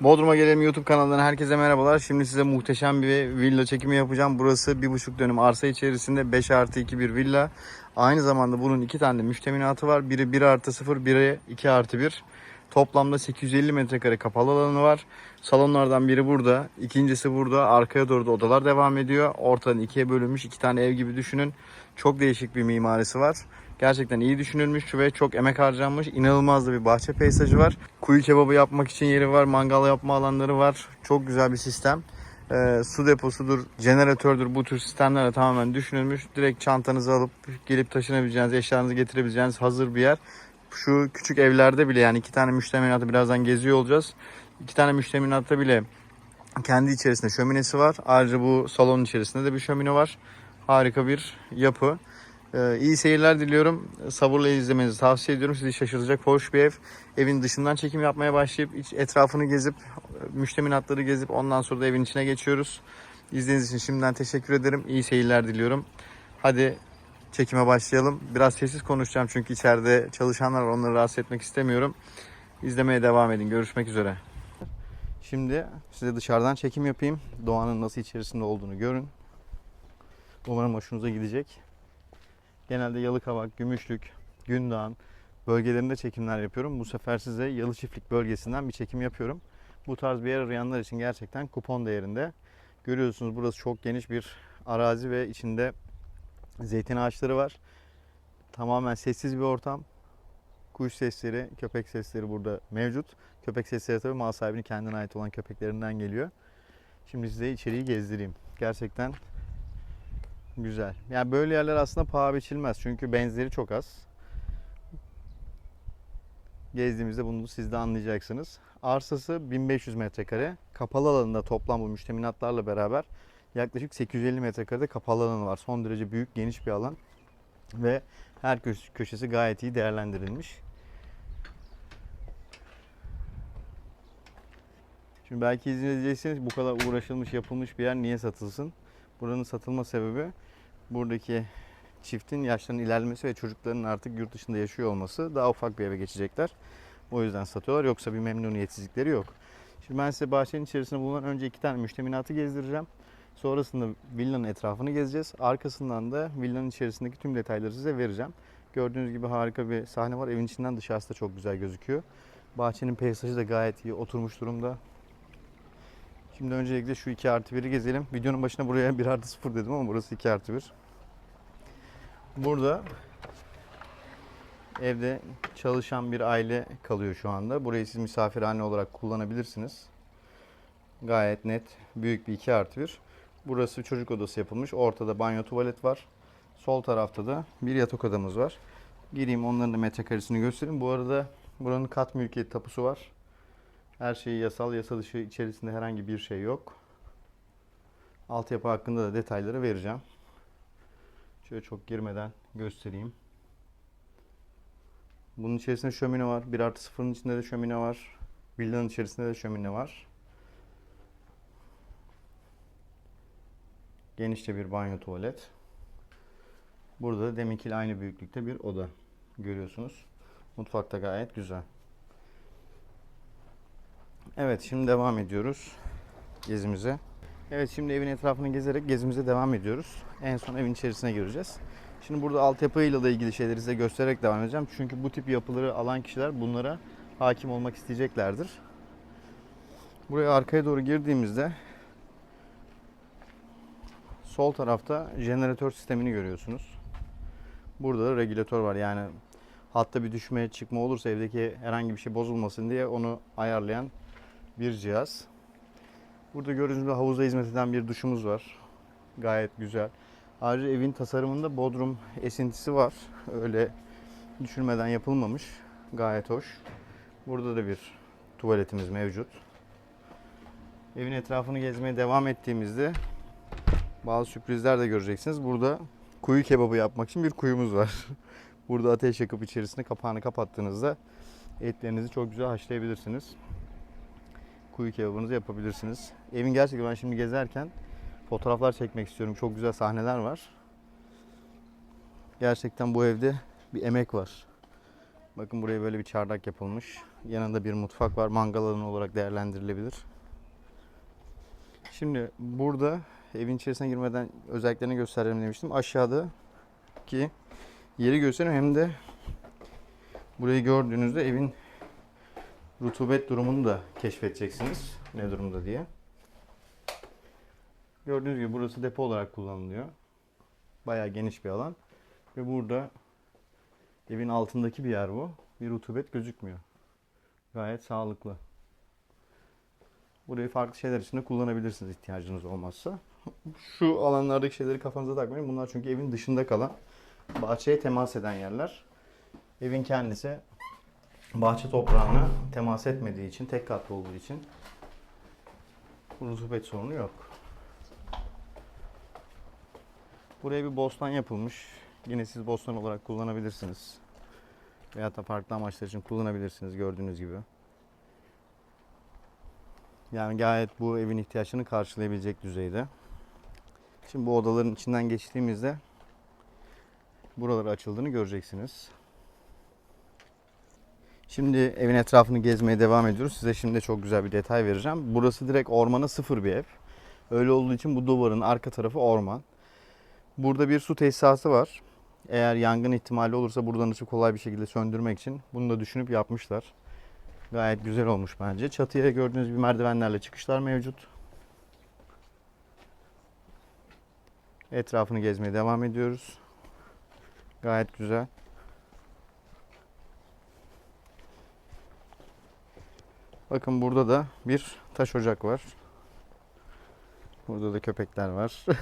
Bodrum'a Gelelim YouTube kanalından herkese merhabalar. Şimdi size muhteşem bir villa çekimi yapacağım. Burası bir buçuk dönüm arsa içerisinde 5 artı 2 bir villa. Aynı zamanda bunun iki tane de müşteminatı var. Biri 1 artı 0, biri 2 artı 1. Toplamda 850 metrekare kapalı alanı var. Salonlardan biri burada, ikincisi burada. Arkaya doğru da odalar devam ediyor. Ortadan ikiye bölünmüş iki tane ev gibi düşünün. Çok değişik bir mimarisi var. Gerçekten iyi düşünülmüş ve çok emek harcanmış. İnanılmaz da bir bahçe peyzajı var. Kuyu kebabı yapmak için yeri var. Mangal yapma alanları var. Çok güzel bir sistem. Ee, su deposudur, jeneratördür bu tür sistemlerle tamamen düşünülmüş. Direkt çantanızı alıp gelip taşınabileceğiniz, eşyalarınızı getirebileceğiniz hazır bir yer. Şu küçük evlerde bile yani iki tane müşteminatı birazdan geziyor olacağız. İki tane müştemilatta bile kendi içerisinde şöminesi var. Ayrıca bu salonun içerisinde de bir şömine var. Harika bir yapı. Ee, iyi seyirler diliyorum. Sabırla izlemenizi tavsiye ediyorum. Sizi şaşırtacak hoş bir ev. Evin dışından çekim yapmaya başlayıp iç etrafını gezip müştemilatları gezip ondan sonra da evin içine geçiyoruz. İzlediğiniz için şimdiden teşekkür ederim. İyi seyirler diliyorum. Hadi çekime başlayalım. Biraz sessiz konuşacağım çünkü içeride çalışanlar var. Onları rahatsız etmek istemiyorum. İzlemeye devam edin. Görüşmek üzere. Şimdi size dışarıdan çekim yapayım. Doğanın nasıl içerisinde olduğunu görün. Umarım hoşunuza gidecek. Genelde Yalıkavak, Gümüşlük, Gündağın bölgelerinde çekimler yapıyorum. Bu sefer size Yalı Çiftlik bölgesinden bir çekim yapıyorum. Bu tarz bir yer arayanlar için gerçekten kupon değerinde. Görüyorsunuz burası çok geniş bir arazi ve içinde zeytin ağaçları var. Tamamen sessiz bir ortam. Kuş sesleri, köpek sesleri burada mevcut. Köpek sesleri tabii mal sahibinin kendine ait olan köpeklerinden geliyor. Şimdi size içeriği gezdireyim. Gerçekten güzel. Yani böyle yerler aslında paha biçilmez. Çünkü benzeri çok az. Gezdiğimizde bunu siz de anlayacaksınız. Arsası 1500 metrekare. Kapalı alanında toplam bu müşteminatlarla beraber yaklaşık 850 metrekarede kapalı alanı var. Son derece büyük, geniş bir alan. Ve her köş- köşesi gayet iyi değerlendirilmiş. Şimdi belki izleyeceksiniz bu kadar uğraşılmış, yapılmış bir yer niye satılsın? Buranın satılma sebebi buradaki çiftin yaşlarının ilerlemesi ve çocukların artık yurt dışında yaşıyor olması. Daha ufak bir eve geçecekler. O yüzden satıyorlar. Yoksa bir memnuniyetsizlikleri yok. Şimdi ben size bahçenin içerisinde bulunan önce iki tane müşteminatı gezdireceğim. Sonrasında villanın etrafını gezeceğiz. Arkasından da villanın içerisindeki tüm detayları size vereceğim. Gördüğünüz gibi harika bir sahne var. Evin içinden dışarısı da çok güzel gözüküyor. Bahçenin peyzajı da gayet iyi oturmuş durumda. Şimdi öncelikle şu 2 artı 1'i gezelim. Videonun başına buraya 1 artı 0 dedim ama burası 2 artı 1. Burada evde çalışan bir aile kalıyor şu anda. Burayı siz misafirhane olarak kullanabilirsiniz. Gayet net büyük bir 2 artı 1. Burası çocuk odası yapılmış. Ortada banyo tuvalet var. Sol tarafta da bir yatak odamız var. Gireyim onların da metrekaresini göstereyim. Bu arada buranın kat mülkiyet tapusu var. Her şey yasal, yasa dışı içerisinde herhangi bir şey yok. Altyapı hakkında da detayları vereceğim. Şöyle çok girmeden göstereyim. Bunun içerisinde şömine var. 1 artı 0'ın içinde de şömine var. Villanın içerisinde de şömine var. Genişçe bir banyo tuvalet. Burada da deminkiyle aynı büyüklükte bir oda görüyorsunuz. Mutfakta gayet güzel. Evet şimdi devam ediyoruz gezimize. Evet şimdi evin etrafını gezerek gezimize devam ediyoruz. En son evin içerisine gireceğiz. Şimdi burada altyapıyla da ilgili şeyleri size göstererek devam edeceğim. Çünkü bu tip yapıları alan kişiler bunlara hakim olmak isteyeceklerdir. Buraya arkaya doğru girdiğimizde sol tarafta jeneratör sistemini görüyorsunuz. Burada da regülatör var. Yani hatta bir düşme çıkma olursa evdeki herhangi bir şey bozulmasın diye onu ayarlayan bir cihaz. Burada gördüğünüz gibi havuza hizmet eden bir duşumuz var. Gayet güzel. Ayrıca evin tasarımında bodrum esintisi var. Öyle düşünmeden yapılmamış. Gayet hoş. Burada da bir tuvaletimiz mevcut. Evin etrafını gezmeye devam ettiğimizde bazı sürprizler de göreceksiniz. Burada kuyu kebabı yapmak için bir kuyumuz var. Burada ateş yakıp içerisine kapağını kapattığınızda etlerinizi çok güzel haşlayabilirsiniz. Kuyu kebabınızı yapabilirsiniz. Evin gerçekten ben şimdi gezerken fotoğraflar çekmek istiyorum. Çok güzel sahneler var. Gerçekten bu evde bir emek var. Bakın buraya böyle bir çardak yapılmış. Yanında bir mutfak var. Mangal alanı olarak değerlendirilebilir. Şimdi burada evin içerisine girmeden özelliklerini göstereceğim demiştim. Aşağıda ki yeri göstereyim hem de burayı gördüğünüzde evin rutubet durumunu da keşfedeceksiniz. Ne durumda diye. Gördüğünüz gibi burası depo olarak kullanılıyor. Bayağı geniş bir alan. Ve burada evin altındaki bir yer bu. Bir rutubet gözükmüyor. Gayet sağlıklı. Burayı farklı şeyler için de kullanabilirsiniz ihtiyacınız olmazsa. Şu alanlardaki şeyleri kafanıza takmayın. Bunlar çünkü evin dışında kalan, bahçeye temas eden yerler. Evin kendisi bahçe toprağına temas etmediği için, tek katlı olduğu için rutubet sorunu yok. Buraya bir bostan yapılmış. Yine siz bostan olarak kullanabilirsiniz. Veya da farklı amaçlar için kullanabilirsiniz gördüğünüz gibi. Yani gayet bu evin ihtiyaçlarını karşılayabilecek düzeyde. Şimdi bu odaların içinden geçtiğimizde buraları açıldığını göreceksiniz. Şimdi evin etrafını gezmeye devam ediyoruz. Size şimdi çok güzel bir detay vereceğim. Burası direkt ormana sıfır bir ev. Öyle olduğu için bu duvarın arka tarafı orman. Burada bir su tesisatı var. Eğer yangın ihtimali olursa buradan ışık kolay bir şekilde söndürmek için bunu da düşünüp yapmışlar. Gayet güzel olmuş bence. Çatıya gördüğünüz gibi merdivenlerle çıkışlar mevcut. Etrafını gezmeye devam ediyoruz. Gayet güzel. Bakın burada da bir taş ocak var. Burada da köpekler var.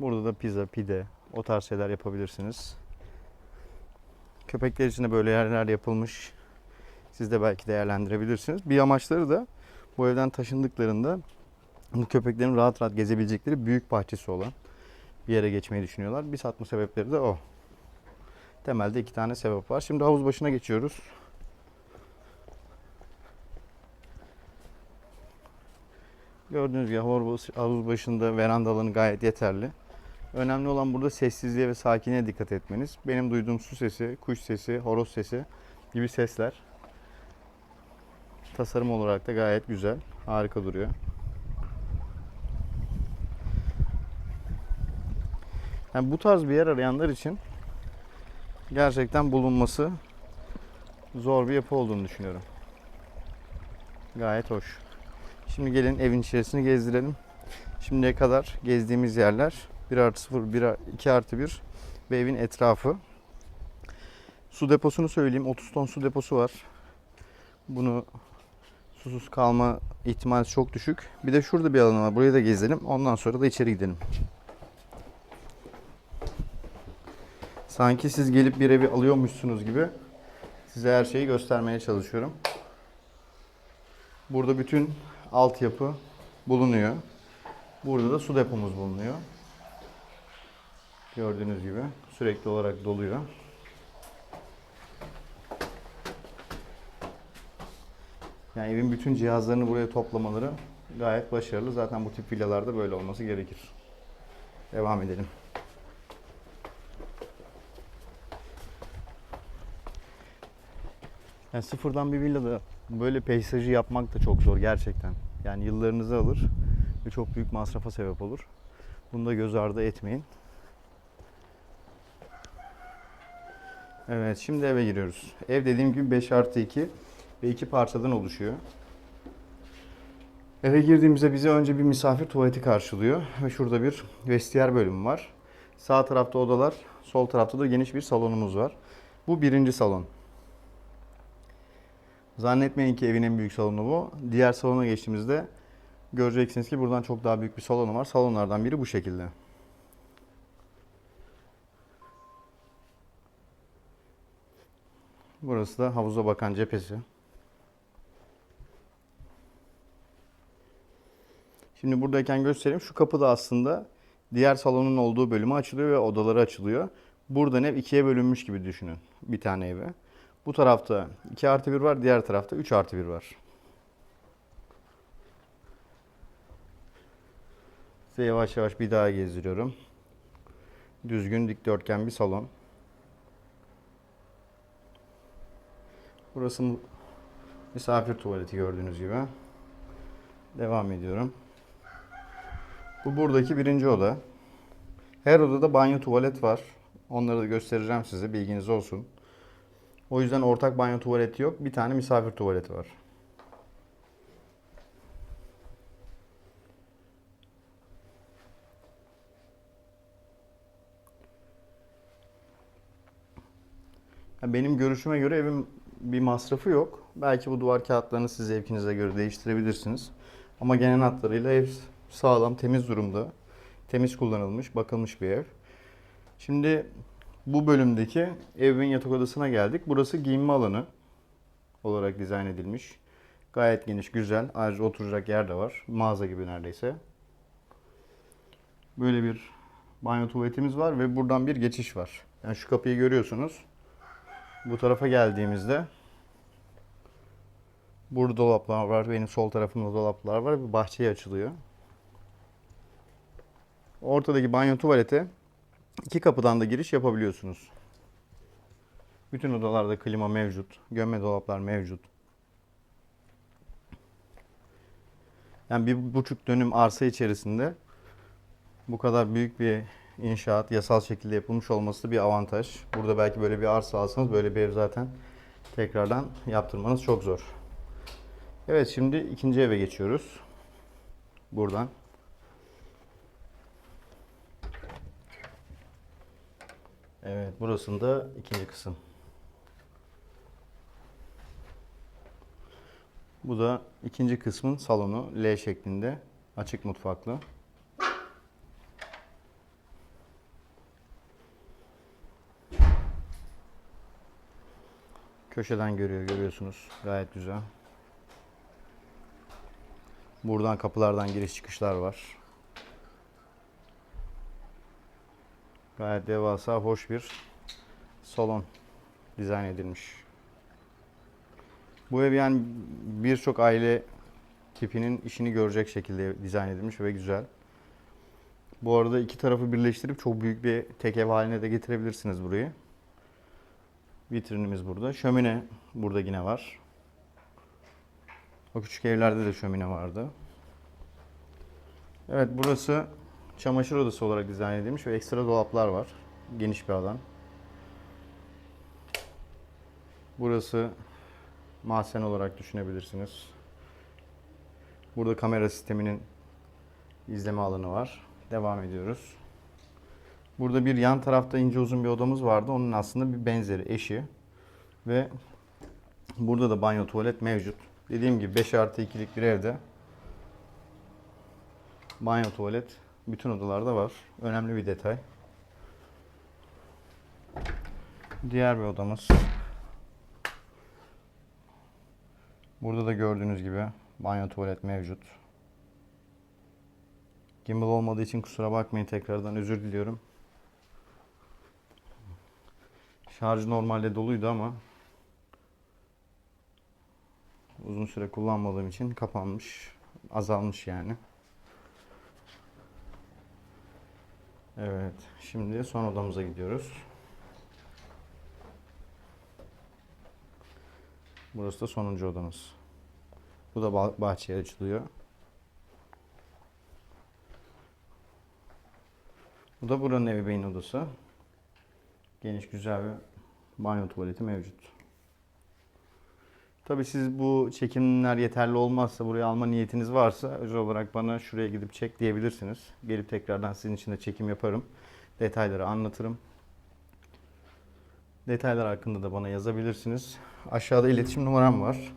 Burada da pizza, pide, o tarz şeyler yapabilirsiniz. Köpekler için de böyle yerler yapılmış. Siz de belki değerlendirebilirsiniz. Bir amaçları da bu evden taşındıklarında bu köpeklerin rahat rahat gezebilecekleri büyük bahçesi olan bir yere geçmeyi düşünüyorlar. Bir satma sebepleri de o. Temelde iki tane sebep var. Şimdi havuz başına geçiyoruz. Gördüğünüz gibi havuz başında veranda gayet yeterli. Önemli olan burada sessizliğe ve sakinliğe dikkat etmeniz. Benim duyduğum su sesi, kuş sesi, horoz sesi gibi sesler. Tasarım olarak da gayet güzel. Harika duruyor. Yani bu tarz bir yer arayanlar için gerçekten bulunması zor bir yapı olduğunu düşünüyorum. Gayet hoş. Şimdi gelin evin içerisini gezdirelim. Şimdiye kadar gezdiğimiz yerler 1 artı 0, 1, 2 artı 1 ve evin etrafı. Su deposunu söyleyeyim. 30 ton su deposu var. Bunu susuz kalma ihtimali çok düşük. Bir de şurada bir alan var. Burayı da gezelim. Ondan sonra da içeri gidelim. Sanki siz gelip bir evi alıyormuşsunuz gibi size her şeyi göstermeye çalışıyorum. Burada bütün altyapı bulunuyor. Burada da su depomuz bulunuyor. Gördüğünüz gibi sürekli olarak doluyor. Yani evin bütün cihazlarını buraya toplamaları gayet başarılı. Zaten bu tip villalarda böyle olması gerekir. Devam edelim. Yani sıfırdan bir villada böyle peyzajı yapmak da çok zor gerçekten. Yani yıllarınızı alır ve çok büyük masrafa sebep olur. Bunu da göz ardı etmeyin. Evet şimdi eve giriyoruz. Ev dediğim gibi 5 artı 2 ve 2 parçadan oluşuyor. Eve girdiğimizde bizi önce bir misafir tuvaleti karşılıyor ve şurada bir vestiyer bölümü var. Sağ tarafta odalar, sol tarafta da geniş bir salonumuz var. Bu birinci salon. Zannetmeyin ki evin en büyük salonu bu. Diğer salona geçtiğimizde göreceksiniz ki buradan çok daha büyük bir salonu var. Salonlardan biri bu şekilde. Burası da havuza bakan cephesi. Şimdi buradayken göstereyim. Şu kapı da aslında diğer salonun olduğu bölümü açılıyor ve odaları açılıyor. Buradan ev ikiye bölünmüş gibi düşünün. Bir tane evi. Bu tarafta 2 artı 1 var. Diğer tarafta 3 artı 1 var. Size yavaş yavaş bir daha gezdiriyorum. Düzgün dikdörtgen bir salon. Burası misafir tuvaleti gördüğünüz gibi. Devam ediyorum. Bu buradaki birinci oda. Her odada banyo tuvalet var. Onları da göstereceğim size bilginiz olsun. O yüzden ortak banyo tuvaleti yok. Bir tane misafir tuvaleti var. Benim görüşüme göre evin bir masrafı yok. Belki bu duvar kağıtlarını siz zevkinize göre değiştirebilirsiniz. Ama genel hatlarıyla ev sağlam, temiz durumda. Temiz kullanılmış, bakılmış bir ev. Şimdi bu bölümdeki evin yatak odasına geldik. Burası giyinme alanı olarak dizayn edilmiş. Gayet geniş, güzel. Ayrıca oturacak yer de var. Mağaza gibi neredeyse. Böyle bir banyo tuvaletimiz var ve buradan bir geçiş var. Yani şu kapıyı görüyorsunuz. Bu tarafa geldiğimizde burada dolaplar var. Benim sol tarafımda dolaplar var. Bir bahçeye açılıyor. Ortadaki banyo tuvalete iki kapıdan da giriş yapabiliyorsunuz. Bütün odalarda klima mevcut. Gömme dolaplar mevcut. Yani bir buçuk dönüm arsa içerisinde bu kadar büyük bir inşaat yasal şekilde yapılmış olması bir avantaj. Burada belki böyle bir arsa alsanız böyle bir ev zaten tekrardan yaptırmanız çok zor. Evet şimdi ikinci eve geçiyoruz. Buradan. Evet burasında ikinci kısım. Bu da ikinci kısmın salonu L şeklinde açık mutfaklı. Köşeden görüyor görüyorsunuz. Gayet güzel. Buradan kapılardan giriş çıkışlar var. Gayet devasa, hoş bir salon dizayn edilmiş. Bu ev yani birçok aile tipinin işini görecek şekilde dizayn edilmiş ve güzel. Bu arada iki tarafı birleştirip çok büyük bir tek ev haline de getirebilirsiniz burayı. Vitrinimiz burada. Şömine burada yine var. O küçük evlerde de şömine vardı. Evet burası çamaşır odası olarak dizayn edilmiş ve ekstra dolaplar var. Geniş bir alan. Burası mahzen olarak düşünebilirsiniz. Burada kamera sisteminin izleme alanı var. Devam ediyoruz. Burada bir yan tarafta ince uzun bir odamız vardı. Onun aslında bir benzeri eşi. Ve burada da banyo tuvalet mevcut. Dediğim gibi 5 artı 2'lik bir evde banyo tuvalet bütün odalarda var. Önemli bir detay. Diğer bir odamız. Burada da gördüğünüz gibi banyo tuvalet mevcut. Gimbal olmadığı için kusura bakmayın tekrardan özür diliyorum. Şarjı normalde doluydu ama uzun süre kullanmadığım için kapanmış, azalmış yani. Evet, şimdi son odamıza gidiyoruz. Burası da sonuncu odamız. Bu da bah- bahçeye açılıyor. Bu da buranın ebeveyn odası. Geniş güzel bir banyo tuvaleti mevcut. Tabii siz bu çekimler yeterli olmazsa, buraya alma niyetiniz varsa özel olarak bana şuraya gidip çek diyebilirsiniz. Gelip tekrardan sizin için de çekim yaparım. Detayları anlatırım. Detaylar hakkında da bana yazabilirsiniz. Aşağıda iletişim numaram var.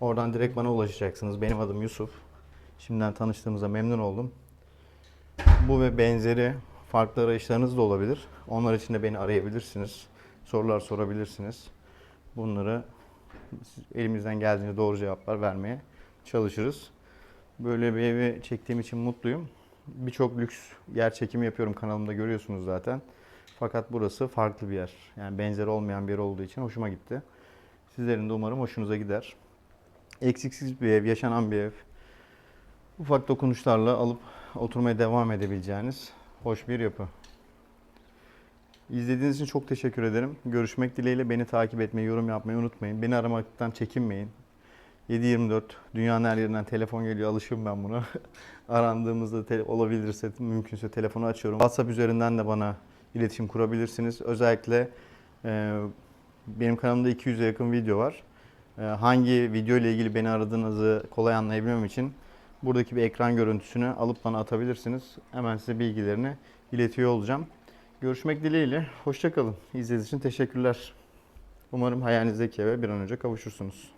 Oradan direkt bana ulaşacaksınız. Benim adım Yusuf. Şimdiden tanıştığımıza memnun oldum. Bu ve benzeri farklı arayışlarınız da olabilir. Onlar için de beni arayabilirsiniz. Sorular sorabilirsiniz. Bunları elimizden geldiğince doğru cevaplar vermeye çalışırız. Böyle bir evi çektiğim için mutluyum. Birçok lüks yer çekimi yapıyorum kanalımda görüyorsunuz zaten. Fakat burası farklı bir yer. Yani benzeri olmayan bir yer olduğu için hoşuma gitti. Sizlerin de umarım hoşunuza gider. Eksiksiz bir ev, yaşanan bir ev. Ufak dokunuşlarla alıp oturmaya devam edebileceğiniz hoş bir yapı. İzlediğiniz için çok teşekkür ederim. Görüşmek dileğiyle beni takip etmeyi, yorum yapmayı unutmayın. Beni aramaktan çekinmeyin. 7-24 dünyanın her yerinden telefon geliyor. Alışım ben buna. Arandığımızda te- olabilirse, mümkünse telefonu açıyorum. WhatsApp üzerinden de bana iletişim kurabilirsiniz. Özellikle e, benim kanalımda 200'e yakın video var. E, hangi video ile ilgili beni aradığınızı kolay anlayabilmem için buradaki bir ekran görüntüsünü alıp bana atabilirsiniz. Hemen size bilgilerini iletiyor olacağım. Görüşmek dileğiyle. Hoşçakalın. İzlediğiniz için teşekkürler. Umarım hayalinizdeki eve bir an önce kavuşursunuz.